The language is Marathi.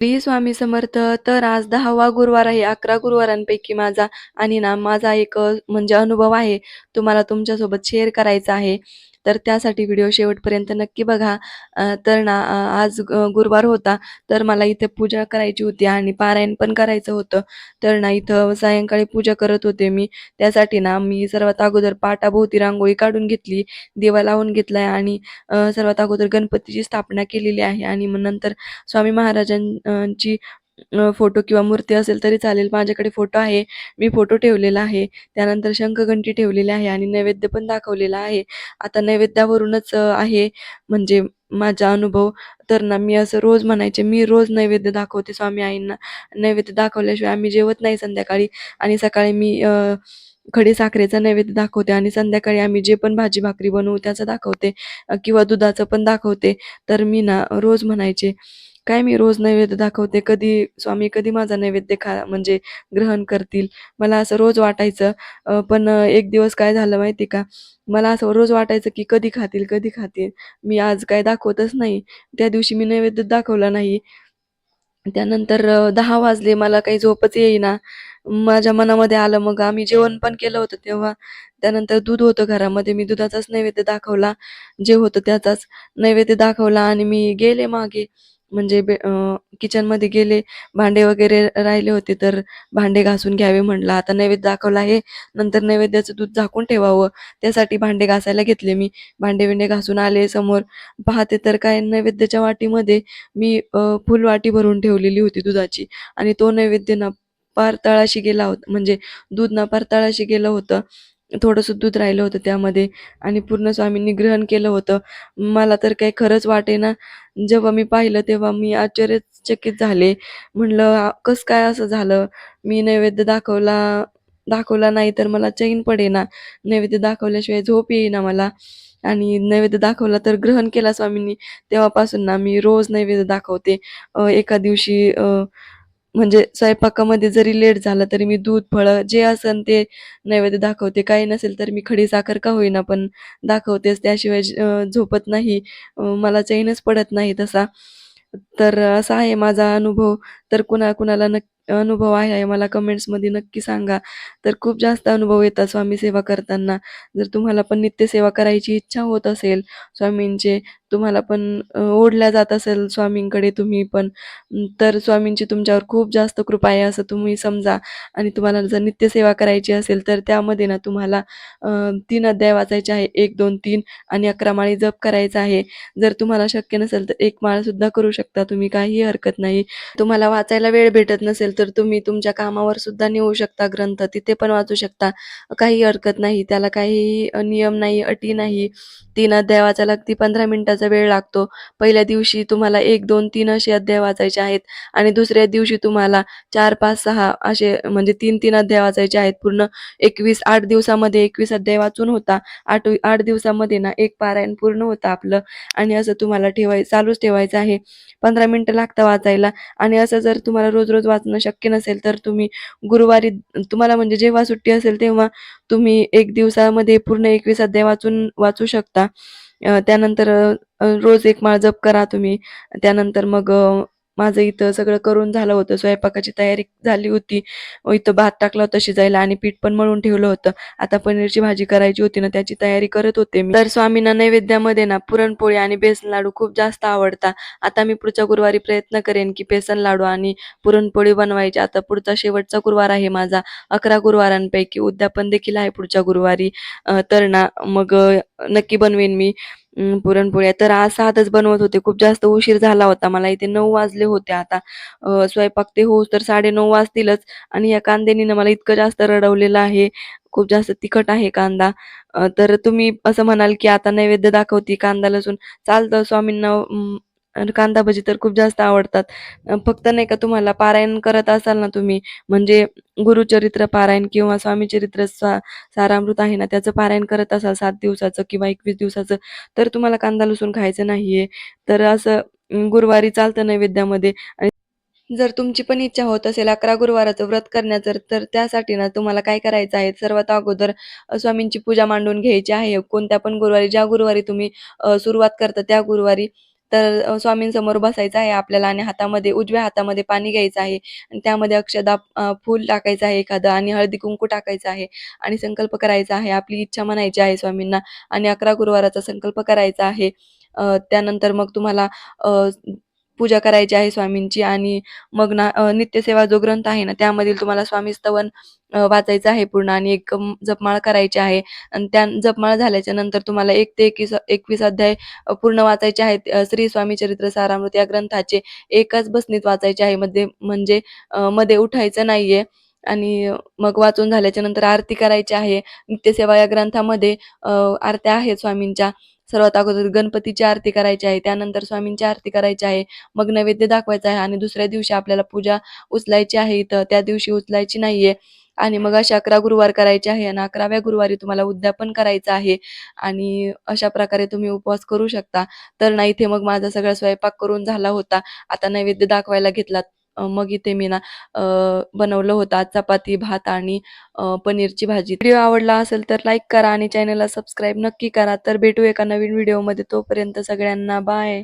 श्री स्वामी समर्थ तर आज दहावा गुरुवार आहे. अकरा गुरुवारांपैकी माझा आणि ना माझा एक म्हणजे अनुभव आहे. तुम्हाला तुमच्यासोबत शेअर करायचा आहे. तर त्यासाठी व्हिडिओ शेवटपर्यंत नक्की बघा. तर ना आज गुरुवार होता तर मला इथे पूजा करायची होती आणि पारायण पण करायचं होतं. तर ना इथं सायंकाळी पूजा करत होते मी. त्यासाठी ना मी सर्वात अगोदर पाटाभोवती रांगोळी काढून घेतली दिवा लावून घेतलाय आणि सर्वात अगोदर गणपतीची स्थापना केलेली आहे. आणि मग नंतर स्वामी महाराजांची फोटो किंवा मूर्ती असेल तरी चालेल. माझ्याकडे फोटो आहे. मी फोटो ठेवलेला आहे. त्यानंतर शंखघंटी ठेवलेली आहे आणि नैवेद्य पण दाखवलेला आहे. आता नैवेद्यावरूनच आहे म्हणजे माझा अनुभव. तर ना मी असं रोज म्हणायचे मी रोज नैवेद्य दाखवते स्वामी आईंना. नैवेद्य दाखवल्याशिवाय आम्ही जेवत नाही संध्याकाळी. आणि सकाळी मी खडे खडी साखरेचा नैवेद्य दाखवते आणि संध्याकाळी आम्ही जे पण भाजी भाकरी बनवू त्याचं दाखवते. किंवा दुधाचं पण दाखवते. तर मी ना रोज म्हणायचे काय मी रोज नैवेद्य दाखवते कधी स्वामी कधी माझा नैवेद्य खा म्हणजे ग्रहण करतील मला असं रोज वाटायचं पण एक दिवस काय झालं माहिती का मला असं रोज वाटायचं की कधी खातील कधी खातील मी आज काय दाखवतच नाही त्या दिवशी मी नैवेद्य दाखवला नाही त्यानंतर दहा वाजले मला काही झोपच येईना. माझ्या मनामध्ये आलं मग आम्ही जेवण पण केलं होतं तेव्हा. त्यानंतर दूध होतं घरामध्ये. मी दुधाचाच नैवेद्य दाखवला. जे होतं त्याचाच नैवेद्य दाखवला आणि मी गेले मागे म्हणजे बे किचनमध्ये गेले. भांडे वगैरे राहिले होते तर भांडे घासून घ्यावे म्हटलं. आता नैवेद्य दाखवला आहे, नंतर नैवेद्याचं दूध झाकून ठेवावं. त्यासाठी भांडे घासायला घेतले मी. भांडे विंडे घासून आले समोर. पाहते तर काय नैवेद्याच्या वाटीमध्ये मी फुल वाटी भरून ठेवलेली होती दुधाची आणि तो नैवेद्य ना पार तळाशी गेला होता म्हणजे दूध ना पार तळाशी गेलं होतं. थोडंसं दूध राहिलं होतं त्यामध्ये आणि पूर्ण स्वामींनी ग्रहण केलं होतं. मला तर काही खरंच वाटेना. जेव्हा मी पाहिलं तेव्हा मी आश्चर्यचकित झाले. म्हणलं कसं काय असं झालं? मी नैवेद्य दाखवला दाखवला नाही तर मला चैन पडेना. नैवेद्य दाखवल्याशिवाय झोप येईना मला आणि नैवेद्य दाखवला तर ग्रहण केला स्वामींनी. तेव्हापासून ना मी रोज नैवेद्य दाखवते. एका दिवशी म्हणजे स्वयंपाकामध्ये जरी लेट झालं तरी मी दूध, फळं जे असेल ते नैवेद्य दाखवते. काही नसेल तर मी खडी साखर का होईना पण दाखवतेच. त्याशिवाय झोपत नाही. मला चैनच पडत नाही तसा. तर असा आहे माझा अनुभव. तर कुणा कुणाला नक्की अनुभव आहे मला कमेंट्समध्ये नक्की सांगा. तर खूप जास्त अनुभव येतात स्वामी सेवा करताना. जर तुम्हाला पण नित्यसेवा करायची इच्छा होत असेल स्वामींचे, तुम्हाला पण ओढल्या जात असेल स्वामींकडे तुम्ही पण, तर स्वामींची तुमच्यावर खूप जास्त कृपा आहे असं तुम्ही समजा आणि तुम्हाला जर नित्यसेवा करायची असेल तर त्यामध्ये ना तुम्हाला तीन अध्याय वाचायचे आहे. 1, 2, 3 आणि 11 माळी जप करायचा आहे. जर तुम्हाला शक्य नसेल तर एक माळ सुद्धा करू शकता तुम्ही, काहीही हरकत नाही. तुम्हाला वाचायला वेळ भेटत नसेल तर तुम्ही तुमच्या कामावर सुद्धा नेऊ शकता ग्रंथ, तिथे पण वाचू शकता. काही हरकत नाही. त्याला काहीही नियम नाही, अटी नाही. तीन अध्याय वाचायला अगदी 15 मिनिटाचा वेळ लागतो. पहिल्या दिवशी तुम्हाला 1, 2, 3 असे अध्याय वाचायचे आहेत आणि दुसऱ्या दिवशी तुम्हाला 4, 5, 6 असे म्हणजे 3-3 अध्याय वाचायचे आहेत. पूर्ण 21 8 दिवसामध्ये 21 अध्याय वाचून होता. 8 8 दिवसामध्ये ना एक पारायण पूर्ण होतं आपलं आणि असं तुम्हाला ठेवाय चालूच ठेवायचं आहे. 15 मिनिटं लागतं वाचायला आणि असं जर जर तुम्हाला रोज-रोज वाचणं शक्य नसेल तर तुम्ही गुरुवारी तुम्हाला म्हणजे जेव्हा सुट्टी असेल तेव्हा तुम्ही एक दिवसामध्ये पूर्ण 21 अध्याय वाचून वाचू शकता. त्यानंतर रोज एक माळ जप करा तुम्ही. त्यानंतर मग माझं इथं सगळं करून झालं होतं. स्वयंपाकाची तयारी झाली होती. इथं भात टाकला होता शिजायला आणि पीठ पण मळून ठेवलं होतं. आता पनीरची भाजी करायची होती ना, त्याची तयारी करत होते मी. तर स्वामींना नैवेद्यामध्ये ना पुरणपोळी आणि बेसन लाडू खूप जास्त आवडतात. आता मी पुढच्या गुरुवारी प्रयत्न करेन, की बेसन लाडू आणि पुरणपोळी बनवायची. आता पुढचा शेवटचा गुरुवार आहे माझा. 11 गुरुवारांपैकी उद्यापन देखील आहे पुढच्या गुरुवारी. तर ना मग नक्की बनवेन मी अं, पुरणपोळ्या. तर आज साधंच बनवत होते. खूप जास्त उशीर झाला होता मला. इथे नऊ वाजले होते आता. अ, स्वयंपाक ते होऊस तर 9:30 वाजतीलच आणि या कांद्यानी ना मला इतकं जास्त रडवलेलं आहे. खूप जास्त तिखट आहे कांदा. अ, तर तुम्ही असं म्हणाल, की आता नैवेद्य दाखवती कांदा, लसूण चालतं स्वामींना अं, कांदा भजी तर खूप जास्त आवडतात. फक्त नाही का तुम्हाला पारायण करत असाल ना तुम्ही म्हणजे गुरुचरित्र पारायण किंवा स्वामीचरित्र सा सारामृत आहे ना, त्याचं पारायण करत असाल सात दिवसाचं किंवा 21 दिवसाचं, तर तुम्हाला कांदा लसूण खायचं नाहीये. तर असं गुरुवारी चालतं नैवेद्यामध्ये आणि जर तुमची पण इच्छा होत असेल 11 गुरुवाराचं व्रत करण्याचं, तर त्यासाठी ना तुम्हाला काय करायचं आहे, सर्वात अगोदर स्वामींची पूजा मांडून घ्यायची आहे. कोणत्या पण गुरुवारी, ज्या गुरुवारी तुम्ही सुरुवात करता त्या गुरुवारी तर स्वामींसमोर बसायचं आहे आपल्याला आणि हातामध्ये उजव्या हातामध्ये पाणी घ्यायचं आहे आणि त्यामध्ये अक्षदा फूल टाकायचं आहे एखादं आणि हळदी कुंकू टाकायचं आहे आणि संकल्प करायचा आहे. आपली इच्छा म्हणायची आहे स्वामींना आणि अकरा गुरुवाराचा संकल्प करायचा आहे. त्यानंतर मग तुम्हाला पूजा करायची आहे स्वामींची आणि मग ना नित्यसेवा जो ग्रंथ आहे ना त्यामधील तुम्हाला स्वामी स्तवन वाचायचं आहे पूर्ण आणि एक जपमाळ करायची आहे. आणि त्या जपमाळ झाल्याच्यानंतर तुम्हाला एक ते एकवीस एकवीस अध्याय पूर्ण वाचायचे आहेत. श्री स्वामी चरित्र सारामृत या ग्रंथाचे एकाच बसनीत वाचायचे आहे. मध्ये म्हणजे मध्ये उठायचं नाहीये. आणि मग वाचून झाल्याच्यानंतर आरती करायची आहे. नित्यसेवा या ग्रंथामध्ये आरत्या आहेत स्वामींच्या. सर्वात अगोदर गणपतीची आरती करायची आहे. त्यानंतर स्वामींची आरती करायची आहे. मग नैवेद्य दाखवायचा आहे आणि दुसऱ्या दिवशी आपल्याला पूजा उचलायची आहे इथं. त्या दिवशी उचलायची नाहीये. आणि मग असे अकरा गुरुवार करायचे आहे आणि अकराव्या गुरुवारी तुम्हाला उद्यापन करायचं आहे. आणि अशा प्रकारे तुम्ही उपवास करू शकता. तर ना इथे मग माझा सगळा स्वयंपाक करून झाला होता. आता नैवेद्य दाखवायला घेतला मग इथे मी ना बनवलं होतं आज चपाती भात आणि पनीरची भाजी. व्हिडिओ आवडला असेल तर लाईक करा आणि चॅनलला सबस्क्राईब नक्की करा. तर भेटू एका नवीन व्हिडिओमध्ये. तोपर्यंत सगळ्यांना बाय.